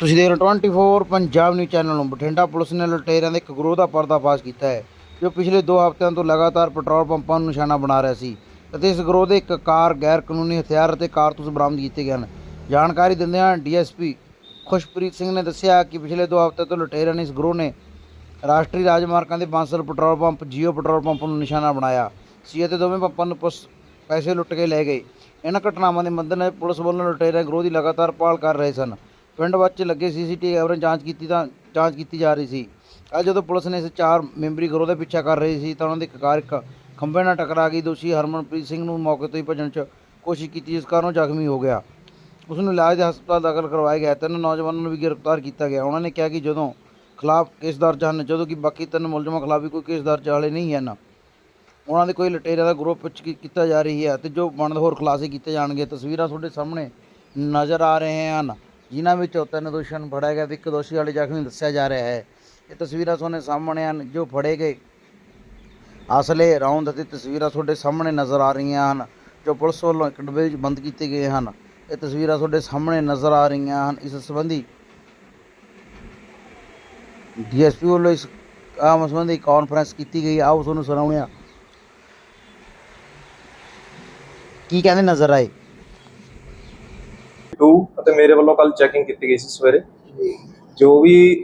ਤੁਸੀਂ ਦੇਖ ਰਹੇ ਹੋ 24 ਪੰਜਾਬ ਨਿਊਜ਼ ਚੈਨਲ ਨੂੰ ਬਠਿੰਡਾ ਪੁਲਿਸ ਨੇ ਲੁਟੇਰਿਆਂ ਦੇ ਇੱਕ ਗਰੋਹ ਦਾ ਪਰਦਾਫਾਸ਼ ਕੀਤਾ ਹੈ, ਜੋ ਪਿਛਲੇ 2 ਹਫ਼ਤਿਆਂ ਤੋਂ ਲਗਾਤਾਰ ਪੈਟਰੋਲ ਪੰਪਾਂ ਨੂੰ ਨਿਸ਼ਾਨਾ ਬਣਾ ਰਿਹਾ ਸੀ ਅਤੇ ਇਸ ਗਰੋਹ ਦੇ ਇੱਕ ਕਾਰ ਗੈਰ ਕਾਨੂੰਨੀ ਹਥਿਆਰ ਅਤੇ ਕਾਰਤੂਸ ਬਰਾਮਦ ਕੀਤੇ ਗਏ ਹਨ। ਜਾਣਕਾਰੀ ਦਿੰਦਿਆਂ ਡੀਐਸਪੀ ਖੁਸ਼ਪ੍ਰੀਤ ਸਿੰਘ ਨੇ ਦੱਸਿਆ ਕਿ ਪਿਛਲੇ 2 ਹਫ਼ਤੇ ਤੋਂ ਲੁਟੇਰਿਆਂ ਨੇ ਇਸ ਗਰੋਹ ਨੇ ਰਾਸ਼ਟਰੀ ਰਾਜਮਾਰਗਾਂ ਦੇ Bansal petrol pump, Jio petrol pump ਨੂੰ ਨਿਸ਼ਾਨਾ ਬਣਾਇਆ ਸੀ ਅਤੇ ਦੋਵੇਂ ਪੰਪਾਂ ਨੂੰ ਪੁਲਿਸ ਪੈਸੇ ਲੁੱਟ ਕੇ ਲੈ ਗਏ ਇਹਨਾਂ ਘਟਨਾਵਾਂ ਦੇ ਮੱਦੇਨਜ਼ਰ ਪੁਲਿਸ ਵੱਲੋਂ ਲੁਟੇਰਿਆਂ ਗਰੋਹ ਦੀ ਲਗਾਤਾਰ ਭਾਲ ਕਰ ਰਹੇ ਸਨ। ਪਿੰਡ ਵਿੱਚ ਲੱਗੇ ਸੀਸੀਟੀਵੀ ਕੈਮਰੇ ਜਾਂਚ ਕੀਤੀ ਤਾਂ ਜਾਂਚ ਕੀਤੀ ਜਾ ਰਹੀ ਸੀ। ਅੱਜ ਜਦੋਂ ਪੁਲਿਸ ਨੇ ਇਸ ਚਾਰ ਮੈਂਬਰੀ ਗਰੋਹ ਦਾ ਪਿੱਛਾ ਕਰ ਰਹੀ ਸੀ ਤਾਂ ਉਹਨਾਂ ਦੀ ਇੱਕ ਕਾਰ ਇੱਕ ਖੰਭੇ ਨਾਲ ਟਕਰਾ ਗਈ। ਦੋਸ਼ੀ ਹਰਮਨਪ੍ਰੀਤ ਸਿੰਘ ਨੂੰ ਮੌਕੇ ਤੋਂ ਹੀ ਭੱਜਣ 'ਚ ਕੋਸ਼ਿਸ਼ ਕੀਤੀ, ਜਿਸ ਕਾਰਨ ਉਹ ਜ਼ਖਮੀ ਹੋ ਗਿਆ। ਉਸ ਨੂੰ ਇਲਾਜ ਦੇ ਹਸਪਤਾਲ ਦਾਖਲ ਕਰਵਾਇਆ ਗਿਆ। ਤਿੰਨ ਨੌਜਵਾਨਾਂ ਨੂੰ ਵੀ ਗ੍ਰਿਫਤਾਰ ਕੀਤਾ ਗਿਆ। ਉਹਨਾਂ ਨੇ ਕਿਹਾ ਕਿ ਜਦੋਂ ਖਿਲਾਫ ਕੇਸ ਦਰਜ ਹਨ, ਜਦੋਂ ਕਿ ਬਾਕੀ ਤਿੰਨ ਮੁਲਜ਼ਮਾਂ ਖਿਲਾਫ ਵੀ ਕੋਈ ਕੇਸ ਦਰਜ ਹਾਲੇ ਨਹੀਂ ਹਨ। ਉਹਨਾਂ ਦੇ ਕੋਈ ਲਟੇਰਿਆਂ ਦਾ ਗਰੁੱਪ ਵਿੱਚ ਕੀਤਾ ਜਾ ਰਹੀ ਹੈ ਤੇ ਜੋ ਬਣਦ ਹੋਰ ਖੁਲਾਸੇ ਕੀਤੇ ਜਾਣਗੇ, ਤਸਵੀਰਾਂ ਤੁਹਾਡੇ ਸਾਹਮਣੇ ਨਜ਼ਰ ਆ ਰਹੇ ਹਨ। ਜਿਨ੍ਹਾਂ ਵਿੱਚੋਂ ਤਿੰਨ ਦੋਸ਼ੀਆਂ ਫੜਿਆ ਗਿਆ ਤੇ ਇੱਕ ਦੋਸ਼ੀ ਵਾਲੇ ਜ਼ਖਮੀ ਦੱਸਿਆ ਜਾ ਰਿਹਾ ਹੈ। ਇਹ ਤਸਵੀਰਾਂ ਤੁਹਾਡੇ ਸਾਹਮਣੇ ਹਨ, ਜੋ ਫੜੇ ਗਏ। ਅਸਲੇ ਰੌਂਦ ਅਤੇ ਤਸਵੀਰਾਂ ਤੁਹਾਡੇ ਸਾਹਮਣੇ ਨਜ਼ਰ ਆ ਰਹੀਆਂ ਹਨ, ਜੋ ਪੁਲਿਸ ਵੱਲੋਂ ਇੱਕ ਡੱਬੇ ਵਿੱਚ ਬੰਦ ਕੀਤੇ ਗਏ ਹਨ। ਇਹ ਤਸਵੀਰਾਂ ਤੁਹਾਡੇ ਸਾਹਮਣੇ ਨਜ਼ਰ ਆ ਰਹੀਆਂ ਹਨ। ਇਸ ਸੰਬੰਧੀ ਡੀਐਸਪੀ ਵੱਲੋਂ ਇਸ ਆਮ ਸੰਬੰਧੀ ਕਾਨਫਰੰਸ ਕੀਤੀ ਗਈ। ਆਓ ਤੁਹਾਨੂੰ ਸੁਣਾਉਂਦੇ ਹਾਂ। ਕੀ ਕਹਿੰਦੇ ਨਜ਼ਰ ਆਏ? 2 ਅਤੇ ਮੇਰੇ ਵੱਲੋਂ ਕੱਲ ਚੈਕਿੰਗ ਕੀਤੀ ਗਈ ਸੀ ਸਵੇਰੇ। ਜੋ। ਵੀ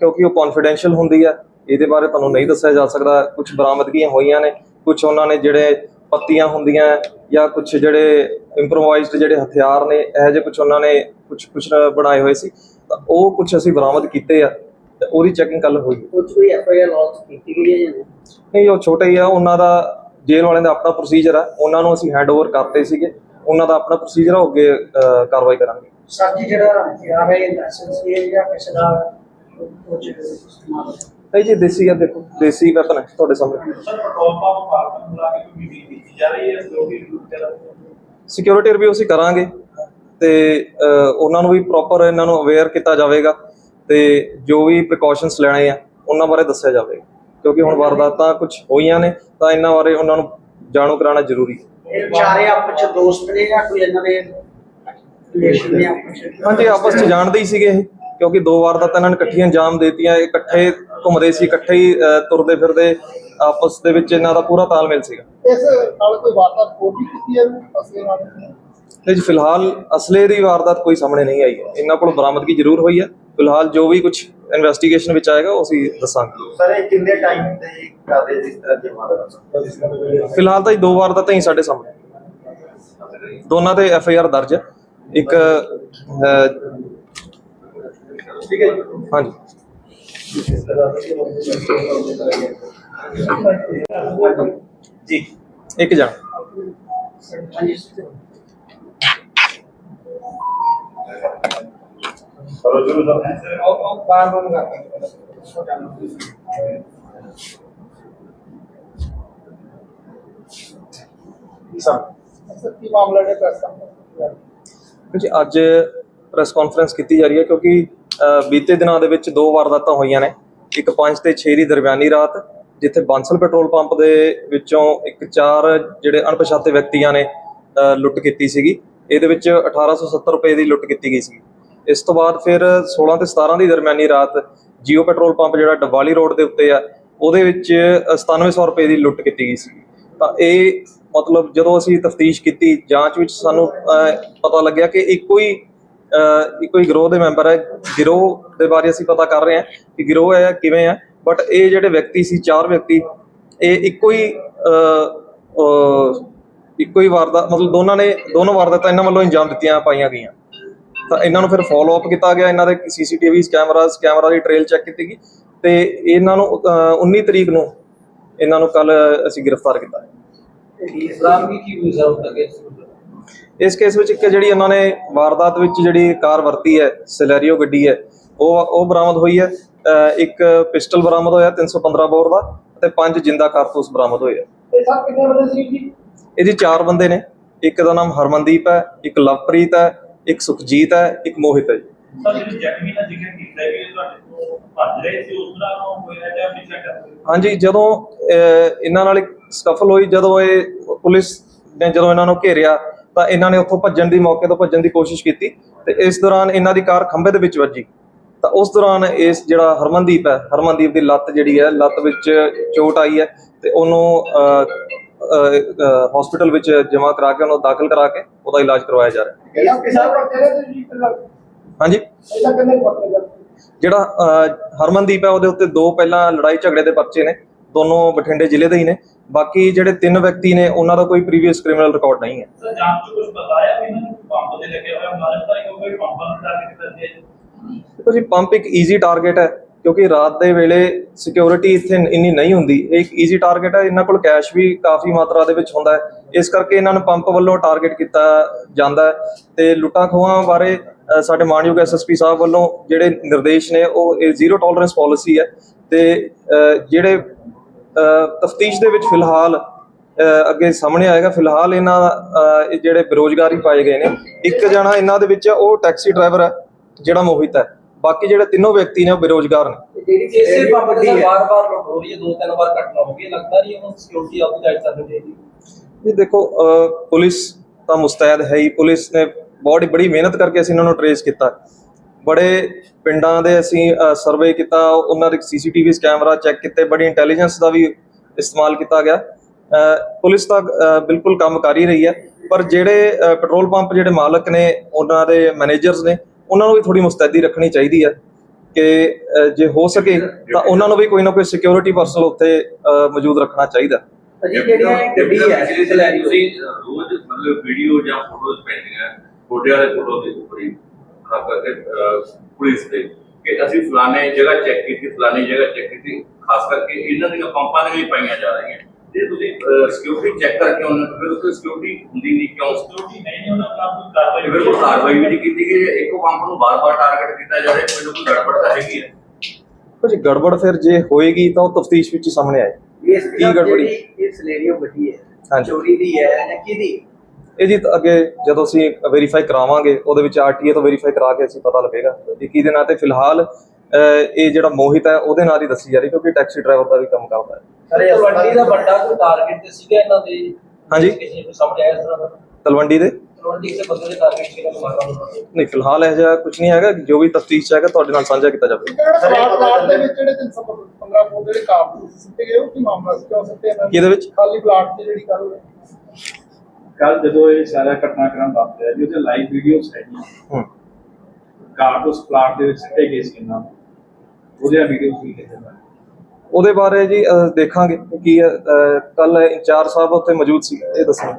ਕਿਉਂਕਿ ਉਹ ਕੌਨਫੀਡੈਂਸ਼ੀਅਲ ਹੁੰਦੀ ਹੈ ਇਹਦੇ ਬਾਰੇ ਤੁਹਾਨੂੰ ਨਹੀਂ ਦੱਸਿਆ ਜਾ ਸਕਦਾ। ਕੁਝ ਬਰਾਮਦਗੀਆਂ ਹੋਈਆਂ ਨੇ ਕੁਝ ਉਹਨਾਂ ਨੇ ਜਿਹੜੇ ਪੱਤੀਆਂ ਹੁੰਦੀਆਂ ਜਾਂ ਕੁਝ ਜਿਹੜੇ ਇੰਪਰੋਵਾਈਜ਼ਡ ਜਿਹੜੇ ਹਥਿਆਰ ਨੇ ਇਹੋ ਜਿਹੇ ਕੁਝ ਉਹਨਾਂ ਨੇ ਕੁਝ ਕੁਝ ਬਣਾਏ ਹੋਏ ਸੀ। ਤਾਂ ਉਹ ਕੁਝ ਅਸੀਂ ਬਰਾਮਦ ਕੀਤੇ ਆ ਤੇ ਉਹਦੀ ਚੈਕਿੰਗ ਕੱਲ ਹੋਈ। ਕੁਝ ਵੀ ਐਫ ਆਈ ਆਰ ਲਾਂਚ ਕੀਤੀ ਗਈ ਹੈ ਜਾਂ ਨਹੀਂ? ਉਹ ਛੋਟਾ ਹੀ ਆ ਉਹਨਾਂ ਦਾ ਜੇਲ੍ਹ ਵਾਲਿਆਂ ਦਾ ਆਪਣਾ ਪ੍ਰੋਸੀਜਰ ਆ। ਉਹਨਾਂ ਨੂੰ ਅਸੀਂ ਹੈਂਡਓਵਰ ਕਰਤੇ ਸੀਗੇ। ਉਹਨਾਂ ਦਾ ਆਪਣਾ ਪ੍ਰੋਸੀਜਰ ਆ ਅੱਗੇ ਕਾਰਵਾਈ ਕਰਾਂਗੇ। ਸਰ ਜੀ ਜਿਹੜਾ ਹਥਿਆਰ ਹੈ ਇਹ ਲਾਇਸੈਂਸ ਹੈ ਜਾਂ ਕਿਸੇ ਦਾ ਕੁਝ ਇਸਤੇਮਾਲ ਨਹੀਂ ਜੀ ਦੇਸੀ ਆ ਦੇਖੋ ਦੇਸੀ ਵੈਪਨ ਹੈ ਤੁਹਾਡੇ ਸਾਹਮਣੇ। ਸਰ ਪੈਟਰੋਲ ਪੰਪ ਭਾਰਤ ਨੂੰ ਲਾ ਕੇ ਕੋਈ ਮੀਟਿੰਗ ਕੀਤੀ ਜਾ ਰਹੀ ਹੈ ਰਿਵਿਊ ਵਗੈਰਾ ਸਿਕਿਉਰਿਟੀ ਰਿਵਿਊ ਅਸੀਂ ਕਰਾਂਗੇ ਤੇ ਅਹ, ਉਹਨਾਂ ਨੂੰ ਵੀ ਪ੍ਰੋਪਰ ਇਹਨਾਂ ਨੂੰ ਅਵੇਅਰ ਕੀਤਾ ਜਾਵੇਗਾ ਤੇ ਜੋ ਵੀ ਪ੍ਰੀਕਾਸ਼ਨਸ ਲੈਣੇ ਆ ਉਹਨਾਂ ਬਾਰੇ ਦੱਸਿਆ ਜਾਵੇਗਾ। ਕਿਉਂਕਿ ਹੁਣ ਵਾਰਦਾਤਾਂ ਕੁਝ ਹੋਈਆਂ ਨੇ ਤਾਂ ਇਹਨਾਂ ਬਾਰੇ ਉਹਨਾਂ ਨੂੰ ਜਾਣੂ ਕਰਾਉਣਾ ਜ਼ਰੂਰੀ ਹੈ। ਇਹ ਚਾਰੇ ਆਪਸ ਚ ਦੋਸਤ ਨੇ ਜਾਂ ਕੋਈ ਇਹਨਾਂ ਦੇ ਰਿਲੇਸ਼ਨ ਨੇ ਆਪਸ ਚ ਹਾਂਜੀ ਆਪਸ ਚ ਜਾਣਦੇ ਹੀ ਸੀਗੇ ਇਹ ਕਿਉਂਕਿ ਦੋ ਵਾਰ ਤਾਂ ਇਹਨਾਂ ਨੇ ਇਕੱਠੀਆਂ ਅੰਜਾਮ ਦੇਤੀਆਂ ਇਹ ਇਕੱਠੇ ਘੁੰਮਦੇ ਸੀ ਇਕੱਠੇ ਹੀ ਅਹ, ਤੁਰਦੇ ਫਿਰਦੇ ਆਪਸ ਦੇ ਵਿੱਚ ਇਹਨਾਂ ਦਾ ਪੂਰਾ ਤਾਲਮੇਲ ਸੀਗਾ। ਇਸ ਨਾਲ ਕੋਈ ਵਾਰਦਾਤ ਹੋਰ ਵੀ ਕੀਤੀ ਹੈ ਅਸਲੇ ਨਾਲ? ਤੇ ਜੀ ਫਿਲਹਾਲ ਅਸਲੇ ਦੀ ਵਾਰਦਾਤ ਕੋਈ ਸਾਹਮਣੇ ਨਹੀਂ ਆਈ। ਹੈ ਇਹਨਾਂ ਕੋਲ ਬਰਾਮਦਗੀ ਜ਼ਰੂਰ ਹੋਈ ਹੈ। ਫਿਲਹਾਲ ਜੋ ਵੀ ਕੁਝ ਇਨਵੈਸਟੀਗੇਸ਼ਨ ਵਿੱਚ ਆਏਗਾ ਉਹ ਅਸੀਂ ਦੱਸਾਂਗੇ। ਸਰ ਇਹ ਕਿੰਨੇ ਟਾਈਮ ਤੇ ਕਰ ਰਹੇ ਜਿਸ ਤਰ੍ਹਾਂ ਦੀ ਵਾਰਦਾਤ? ਫਿਲਹਾਲ ਤਾਂ ਦੋ ਵਾਰ ਤਾਂ ਹੀ ਸਾਡੇ ਸਾਹਮਣੇ। ਦੋਨਾਂ ਤੇ ਐਫ ਆਈ ਆਰ ਦਰਜ ਹੈ। ਇੱਕ ਠੀਕ ਹੈ ਜੀ। ਹਾਂਜੀ। ਜੀ। ਇੱਕ ਜਣ। ਹਾਂਜੀ ਉਹ ਉਹ ਬਾਰ ਬੰਦ ਕਰ ਸਰ ਕੀ ਮਾਮਲਾ ਹੈ ਪ੍ਰੈਸ ਦਾ ਜੀ ਅੱਜ ਪ੍ਰੈਸ ਕਾਨਫਰੰਸ ਕੀਤੀ ਜਾ ਰਹੀ ਹੈ ਕਿਉਂਕਿ ਬੀਤੇ ਦਿਨਾਂ ਦੇ ਵਿੱਚ ਦੋ ਵਾਰਦਾਤਾਂ ਹੋਈਆਂ ਨੇ। ਇੱਕ 5 ਤੇ 6 ਦੀ ਦਰਮਿਆਨੀ ਰਾਤ ਜਿੱਥੇ ਬਾਂਸਲ ਪੈਟਰੋਲ ਪੰਪ ਦੇ ਵਿੱਚੋਂ ਇੱਕ ਚਾਰ ਜਿਹੜੇ ਅਣਪਛਾਤੇ ਵਿਅਕਤੀਆਂ ਨੇ ਲੁੱਟ ਕੀਤੀ ਸੀਗੀ। ਇਹਦੇ ਵਿੱਚ 1870 ਰੁਪਏ ਦੀ ਲੁੱਟ ਕੀਤੀ ਗਈ ਸੀ ਇਸ ਤੋਂ ਬਾਅਦ ਫਿਰ 16 ਤੇ 17 ਦੀ ਦਰਮਿਆਨੀ ਰਾਤ ਜੀਓ ਪੈਟਰੋਲ ਪੰਪ ਜਿਹੜਾ ਡੱਬਾਲੀ ਰੋਡ ਦੇ ਉੱਤੇ ਆ ਉਹਦੇ ਵਿੱਚ ਅਹ, 9700 ਰੁਪਏ ਦੀ ਲੁੱਟ ਕੀਤੀ ਗਈ ਸੀ ਤਾਂ ਇਹ ਮਤਲਬ ਜਦੋਂ ਅਸੀਂ ਤਫਤੀਸ਼ ਕੀਤੀ ਜਾਂਚ ਵਿੱਚ ਸਾਨੂੰ ਪਤਾ ਲੱਗਿਆ ਕਿ ਇੱਕੋ ਹੀ ਇੱਕੋ ਹੀ ਗਰੋਹ ਦੇ ਮੈਂਬਰ ਹੈ। ਗਿਰੋਹ ਦੇ ਬਾਰੇ ਅਸੀਂ ਪਤਾ ਕਰ ਰਹੇ ਹਾਂ ਕਿ ਗਿਰੋਹ ਹੈ ਕਿਵੇਂ ਹੈ। ਬਟ ਇਹ ਜਿਹੜੇ ਵਿਅਕਤੀ ਸੀ ਚਾਰ ਵਿਅਕਤੀ ਇਹ ਇੱਕੋ ਹੀ ਇੱਕੋ ਹੀ ਵਾਰਦਾ ਮਤਲਬ ਦੋਨਾਂ ਨੇ ਦੋਨੋਂ ਵਾਰਦਾਤਾਂ ਇਹਨਾਂ ਵੱਲੋਂ ਇੰਜਾਮ ਦਿੱਤੀਆਂ ਪਾਈਆਂ ਗਈਆਂ। ਤਾਂ ਇਹਨਾਂ ਨੂੰ ਫਿਰ ਫਾਲੋ ਅਪ ਕੀਤਾ ਗਿਆ। ਇਹਨਾਂ ਦੇ ਸੀਸੀਟੀਵੀ ਕੈਮਰਾਸ ਕੈਮਰਾ ਦੀ ਟ੍ਰੇਲ ਚੈੱਕ ਕੀਤੀ ਗਈ। ਤੇ ਇਹਨਾਂ ਨੂੰ ਅਹ, 19 ਤਰੀਕ ਨੂੰ ਇਹਨਾਂ ਨੂੰ ਕੱਲ ਅਸੀਂ ਗ੍ਰਿਫਤਾਰ ਕੀਤਾ। ਬਰਾਮਦਗੀ ਕੀ ਸਰ ਹੁਣ ਤੱਕ ਇਸ ਕੇਸ ਵਿੱਚ ਇੱਕ ਜਿਹੜੀ ਇਹਨਾਂ ਨੇ ਵਾਰਦਾਤ ਵਿੱਚ ਜਿਹੜੀ ਕਾਰ ਵਰਤੀ ਹੈ ਸਿਲੈਰੀਓ ਗੱਡੀ ਹੈ ਉਹ ਉਹ ਬਰਾਮਦ ਹੋਈ ਹੈ। ਇੱਕ ਪਿਸਟਲ ਬਰਾਮਦ ਹੋਇਆ 315 ਬੋਰ ਦਾ ਅਤੇ ਪੰਜ ਜਿੰਦਾ ਕਾਰਤੂਸ ਬਰਾਮਦ ਹੋਏ ਆ। ਇਹ ਸਰ ਕਿੰਨੇ ਵਜੇ ਸੀ ਜੀ? ਇਹ ਜੀ ਚਾਰ ਬੰਦੇ ਨੇ। ਇੱਕ ਦਾ ਨਾਮ ਹਰਮਨਦੀਪ ਹੈ ਇੱਕ ਲਵਪ੍ਰੀਤ ਹੈ ਇੱਕ ਸੁਖਜੀਤ ਹੈ ਇੱਕ ਮੋਹਿਤ ਹੈ ਜੀ। ਸਰ ਜਿਹੜੀ ਜ਼ਖਮੀ ਦਾ ਜ਼ਿਕਰ ਕੀਤਾ ਹੈ ਕਿ ਇਹ ਤੁਹਾਡੇ ਤੋਂ ਭੱਜ ਰਹੇ ਸੀ ਉਸ ਦੌਰਾਨ ਹੋਇਆ ਜਾਂ ਪਿੱਛੇ ਕਰ ਹਾਂਜੀ ਜਦੋਂ ਇਹਨਾਂ ਨਾਲ ਇੱਕ ਸਕਫਲ ਹੋਈ ਜਦੋਂ ਇਹ ਪੁਲਿਸ ਨੇ ਜਦੋਂ ਇਹਨਾਂ ਨੂੰ ਘੇਰਿਆ ਤਾਂ ਇਹਨਾਂ ਨੇ ਉੱਥੋਂ ਭੱਜਣ ਦੀ ਮੌਕੇ ਤੋਂ ਭੱਜਣ ਦੀ ਕੋਸ਼ਿਸ਼ ਕੀਤੀ ਤੇ ਇਸ ਦੌਰਾਨ ਇਹਨਾਂ ਦੀ ਕਾਰ ਖੰਭੇ ਦੇ ਵਿੱਚ ਵੱਜੀ। ਤਾਂ ਉਸ ਦੌਰਾਨ ਇਸ ਜਿਹੜਾ ਹਰਮਨਦੀਪ ਹੈ ਹਰਮਨਦੀਪ ਦੀ ਲੱਤ ਜਿਹੜੀ ਹੈ ਲੱਤ ਵਿੱਚ ਚੋਟ ਆਈ ਹੈ ਤੇ ਉਹਨੂੰ ਹਸਪੀਟਲ ਵਿੱਚ ਜਮ੍ਹਾਂ ਕਰਾ ਕੇ ਉਹਨੂੰ ਦਾਖਲ ਕਰਾ ਕੇ ਉਹਦਾ ਇਲਾਜ ਕਰਵਾਇਆ ਜਾ ਰਿਹਾ। ਹੈ ਪਹਿਲਾਂ ਹਾਂਜੀ ਕਿੰਨੇ ਜਿਹੜਾ ਹਰਮਨਦੀਪ ਹੈ ਉਹਦੇ ਉੱਤੇ ਦੋ ਪਹਿਲਾਂ ਲੜਾਈ ਝਗੜੇ ਦੇ ਪਰਚੇ ਨੇ। ਦੋਨੋਂ ਬਠਿੰਡੇ ਜ਼ਿਲ੍ਹੇ ਦੇ ਹੀ ਨੇ। ਬਾਕੀ ਜਿਹੜੇ ਤਿੰਨ ਵਿਅਕਤੀ ਨੇ ਉਹਨਾਂ ਦਾ ਕੋਈ ਪ੍ਰੀਵੀਅਸ ਕ੍ਰਿਮੀਨਲ ਰਿਕਾਰਡ ਨਹੀਂ ਹੈ। ਸਰ ਜਾਂਚ ਚ ਕੁਝ ਬਤਾਇਆ ਵੀ ਇਹਨਾਂ ਨੂੰ ਪੰਪ ਤਾਂ ਟਾਰਗੇਟ ਕਰਦੇ ਦੇਖੋ ਜੀ ਇੱਕ ਈਜ਼ੀ ਟਾਰਗੇਟ ਹੈ ਕਿਉਂਕਿ ਰਾਤ ਦੇ ਵੇਲੇ ਸਿਕਿਉਰਿਟੀ ਇੱਥੇ ਇੰਨੀ ਨਹੀਂ ਹੁੰਦੀ। ਇਹ ਇੱਕ ਈਜ਼ੀ ਟਾਰਗੇਟ ਹੈ ਇਹਨਾਂ ਕੋਲ ਕੈਸ਼ ਵੀ ਕਾਫੀ ਮਾਤਰਾ ਦੇ ਵਿੱਚ ਹੁੰਦਾ ਹੈ। ਇਸ ਕਰਕੇ ਇਹਨਾਂ ਨੂੰ ਪੰਪ ਵੱਲੋਂ ਟਾਰਗੇਟ ਕੀਤਾ ਜਾਂਦਾ ਹੈ। ਤੇ ਲੁੱਟਾਂ ਖੋਹਾਂ ਬਾਰੇ ਸਾਡੇ ਮਾਨਯੋਗ ਐਸਐਸਪੀ ਸਾਹਿਬ ਵੱਲੋਂ ਜਿਹੜੇ ਨਿਰਦੇਸ਼ ਨੇ ਉਹ ਜ਼ੀਰੋ ਟੋਲਰੈਂਸ ਪਾਲਿਸੀ ਹੈ ਤੇ ਜਿਹੜੇ ਤਫਤੀਸ਼ ਦੇ ਵਿੱਚ ਫਿਲਹਾਲ ਅੱਗੇ ਸਾਹਮਣੇ ਆਏਗਾ ਫਿਲਹਾਲ ਇਹਨਾਂ ਜਿਹੜੇ ਬੇਰੋਜ਼ਗਾਰੀ ਪਾਏ ਗਏ ਨੇ ਇੱਕ ਜਣਾ ਇਹਨਾਂ ਦੇ ਵਿੱਚ ਉਹ ਟੈਕਸੀ ਡਰਾਈਵਰ ਹੈ ਜਿਹੜਾ ਮੋਹਿਤ ਹੈ ਬਾਕੀ ਜਿਹੜੇ ਤਿੰਨੋਂ ਵਿਅਕਤੀ ਨੇ ਉਹ ਬੇਰੋਜ਼ਗਾਰ ਨੇ ਜਿਹੜੀ ਇਸੇ ਪੰਪ ਦੇ ਵਾਰ-ਵਾਰ ਲੁੱਟ ਹੋ ਰਹੀ ਹੈ ਦੋ ਤਿੰਨ ਵਾਰ ਘਟਨਾ ਹੋ ਗਈ ਹੈ। ਲੱਗਦਾ ਨਹੀਂ ਉਹਨੂੰ ਸਿਕਿਉਰਿਟੀ ਆਪਦੀ ਟਾਈਟ ਕਰਨੀ ਚਾਹੀਦੀ ਜੀ ਦੇਖੋ ਪੁਲਿਸ ਤਾਂ ਮੁਸਤੈਦ ਹੈ ਹੀ ਪੁਲਿਸ ਨੇ ਬਹੁਤ ਬੜੀ ਮਿਹਨਤ ਕਰਕੇ ਅਸੀਂ ਇਹਨਾਂ ਨੂੰ ਟਰੇਸ ਕੀਤਾ। ਬੜੇ ਪਿੰਡਾਂ ਦੇ ਅਸੀਂ ਸਰਵੇ ਕੀਤਾ ਉਹਨਾਂ ਦੇ ਸੀਸੀਟੀਵੀ ਕੈਮਰਾ ਚੈੱਕ ਕੀਤੇ ਬੜੀ ਇੰਟੈਲੀਜੈਂਸ ਦਾ ਵੀ ਇਸਤੇਮਾਲ ਕੀਤਾ ਗਿਆ। ਪੁਲਿਸ ਤਾਂ ਬਿਲਕੁਲ ਕੰਮ ਕਰ ਹੀ ਰਹੀ ਹੈ ਪਰ ਜਿਹੜੇ ਪੈਟਰੋਲ ਪੰਪ ਜਿਹੜੇ ਮਾਲਕ ਨੇ ਉਹਨਾਂ ਦੇ ਮੈਨੇਜਰਸ ਨੇ ਉਹਨਾਂ ਨੂੰ ਵੀ ਥੋੜੀ ਮੁਸਤੈਦੀ ਰੱਖਣੀ ਚਾਹੀਦੀ ਹੈ ਕਿ ਜੇ ਹੋ ਸਕੇ ਤਾਂ ਉਹਨਾਂ ਨੂੰ ਵੀ ਕੋਈ ਨਾ ਕੋਈ ਸਿਕਿਉਰਿਟੀ ਪਰਸਨਲ ਉੱਥੇ ਮੌਜੂਦ ਰੱਖਣਾ ਚਾਹੀਦਾ। ਜਿਹੜੀਆਂ ਗੱਡੀ ਹੈ ਤੁਸੀਂ ਰੋਜ਼ ਮਤਲਬ ਵੀਡੀਓ ਜਾਂ ਫੋਟੋਜ਼ ਪੈਂਦੀਆਂ ਫੋਟੋ ਵਾਲੇ ਫੋਟੋ ਦੇ ਉੱਪਰ ਹੀ ਖਾਸ ਕਰਕੇ ਪੁਲਿਸ ਦੇ ਕਿ ਅਸੀਂ ਫਲਾਣੇ ਜਗ੍ਹਾ ਚੈੱਕ ਕੀਤੀ ਫਲਾਣੀ ਜਗ੍ਹਾ ਚੈੱਕ ਕੀਤੀ ਖਾਸ ਕਰਕੇ ਇਹਨਾਂ ਦੀਆਂ ਪੰਪਾਂ ਦੀਆਂ ਵੀ ਪਾਈਆਂ ਜਾ ਰਹੀਆਂ। ਜੇ ਤੁਸੀਂ ਸਿਕਿਉਰਿਟੀ ਚੈੱਕ ਕਰਕੇ ਉਹਨਾਂ ਨੂੰ ਉੱਥੇ ਸਿਕਿਉਰਿਟੀ ਹੁੰਦੀ ਨਹੀਂ ਕਿਉਂ? ਸਿਕਿਉਰਿਟੀ ਨਹੀਂ ਉਹਨਾਂ ਖਿਲਾਫ ਕੋਈ ਕਾਰਵਾਈ ਬਿਲਕੁਲ ਕਾਰਵਾਈ ਵੀ ਨਹੀਂ ਕੀਤੀ ਗਈ ਇੱਕੋ ਪੰਪ ਨੂੰ ਬਾਰ-ਬਾਰ ਟਾਰਗੇਟ ਕੀਤਾ ਜਾ ਰਿਹਾ ਕੋਈ ਨਾ ਕੋਈ ਗੜਬੜ ਤਾਂ ਹੈਗੀ ਹੈ ਕੁਝ ਗੜਬੜ ਫਿਰ ਜੇ ਹੋਏਗੀ ਤਾਂ ਉਹ ਤਫਤੀਸ਼ ਵਿੱਚ ਹੀ ਸਾਹਮਣੇ ਆਏ ਇਸ ਕੀ ਗੜਬੜੀ? ਇਹ ਸਿਨੈਰੀਓ ਗੱਡੀ ਹੈ। ਚੋਰੀ ਦੀ ਹੈ ਜਾਂ ਕਿਹਦੀ? ਇਹ ਜੀ ਤਾਂ ਅੱਗੇ ਜਦੋਂ ਅਸੀਂ ਵੈਰੀਫਾਈ ਕਰਾਵਾਂਗੇ ਉਹਦੇ ਵਿੱਚ ਆਰਟੀਏ ਤੋਂ ਵੈਰੀਫਾਈ ਕਰਾ ਕੇ ਅਸੀਂ ਪਤਾ ਲੱਗੇਗਾ ਕਿ ਕਿਹਦੇ ਨਾਂ ਤੇ ਫਿਲਹਾਲ ਇਹ ਜਿਹੜਾ ਮੋਹਿਤ ਹੈ ਉਹਦੇ ਨਾਲ ਹੀ ਦੱਸੀ ਜਾ ਰਹੀ ਕਿਉਂਕਿ ਟੈਕਸੀ ਡਰਾਈਵਰ ਦਾ ਵੀ ਕੰਮ ਕਰਦਾ ਹੈ। ਸਾਰੇ ਤਲਵੰਡੀ ਦਾ ਵੱਡਾ ਕੋਈ ਟਾਰਗੇਟ ਤੇ ਸੀਗਾ ਇਹਨਾਂ ਦੇ? ਹਾਂਜੀ। ਕਿਸੇ ਨੂੰ ਸਮਝ ਆਇਆ ਇਸ ਤਰ੍ਹਾਂ ਦਾ? ਤਲਵੰਡੀ ਦੇ? ਤਲਵੰਡੀ ਕਿਸੇ ਬੰਦੇ ਦੇ ਟਾਰਗੇਟ ਮਾਰਨਾ ਹੁੰਦਾ ਨਹੀਂ ਫਿਲਹਾਲ ਇਹ ਜਿਹਾ ਕੁਝ ਨਹੀਂ ਹੈਗਾ ਜੋ ਵੀ ਤਫਤੀਸ਼ ਚ ਹੈਗਾ ਤੁਹਾਡੇ ਨਾਲ ਸਾਂਝਾ ਕੀਤਾ ਜਾਵੇਗਾ ਜਿਹੜਾ ਸਮਾਰਟ ਪਲਾਟ ਦੇ ਵਿੱਚ ਜਿਹੜੇ 315 ਫੁੱਟ ਜਿਹੜੇ ਸਿੱਟੇ ਗਏ ਉਹ ਕੀ ਮਾਮਲਾ ਸੀ? ਕਿਉਂ ਸਿੱਟੇ ਇਹਨਾਂ ਨੇ? ਕਿਹਦੇ ਵਿੱਚ? ਖਾਲੀ ਪਲਾਟ ਤੇ ਜਿਹੜੀ ਗੱਲ ਕੱਲ ਜਦੋਂ ਇਹ ਸਾਰਾ ਘਟਨਾਕ੍ਰਮ ਵਾਪਰਿਆ ਜੀ ਉਹਦੇ ਲਾਈਵ ਵੀਡੀਓਜ਼ ਹੈਗੀਆਂ। ਹੂੰ। ਕਾਰਟੂਸ ਪਲਾਟ ਦੇ ਵਿੱਚ ਸਿੱਟੇ ਗਏ ਸੀ ਨੂੰ। ਉਹਦੀਆਂ ਵੀਡੀਓਜ਼ ਵੀ ਕਿਤੇ ਉਹਦੇ ਬਾਰੇ ਜੀ ਦੇਖਾਂਗੇ ਕੀ ਕੱਲ ਇੰਚਾਰਜ ਸਾਹਿਬ ਉੱਥੇ ਮੌਜੂਦ ਸੀ ਇਹ ਦੱਸਣਗੇ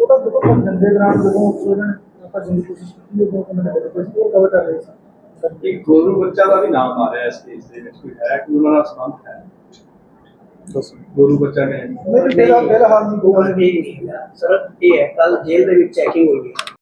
ਉਹਦਾ ਜਦੋਂ ਭੱਜਣ ਦੇ ਦੌਰਾਨ ਜਦੋਂ ਉਹਨਾਂ ਨੇ ਭੱਜਣ ਦੀ ਕੋਸ਼ਿਸ਼ ਕੀਤੀ ਉਦੋਂ ਉਹਨਾਂ ਨੇ ਕੋਈ ਉਹ ਕਵਰ ਕਰ ਰਹੇ ਸੀ। ਇੱਕ ਗੋਰੂ ਬੱਚਾ ਦਾ ਵੀ ਨਾਮ ਆ ਰਿਹਾ ਇਸ ਕੇਸ ਦੇ ਵਿੱਚ ਕੋਈ ਹੈ ਕਿ ਉਹਨਾਂ ਨਾਲ ਸੰਬੰਧ ਹੈ। ਗੋਰੂ ਬੱਚਾ ਨੇ। ਨਹੀਂ ਨਹੀਂ ਗੋਲ ਠੀਕ ਨਹੀਂ ਸਰ ਇਹ ਹੈ ਕੱਲ ਜੇਲ੍ਹ ਦੇ ਵਿੱਚ ਚੈਕਿੰਗ ਹੋਈ ਹੈ।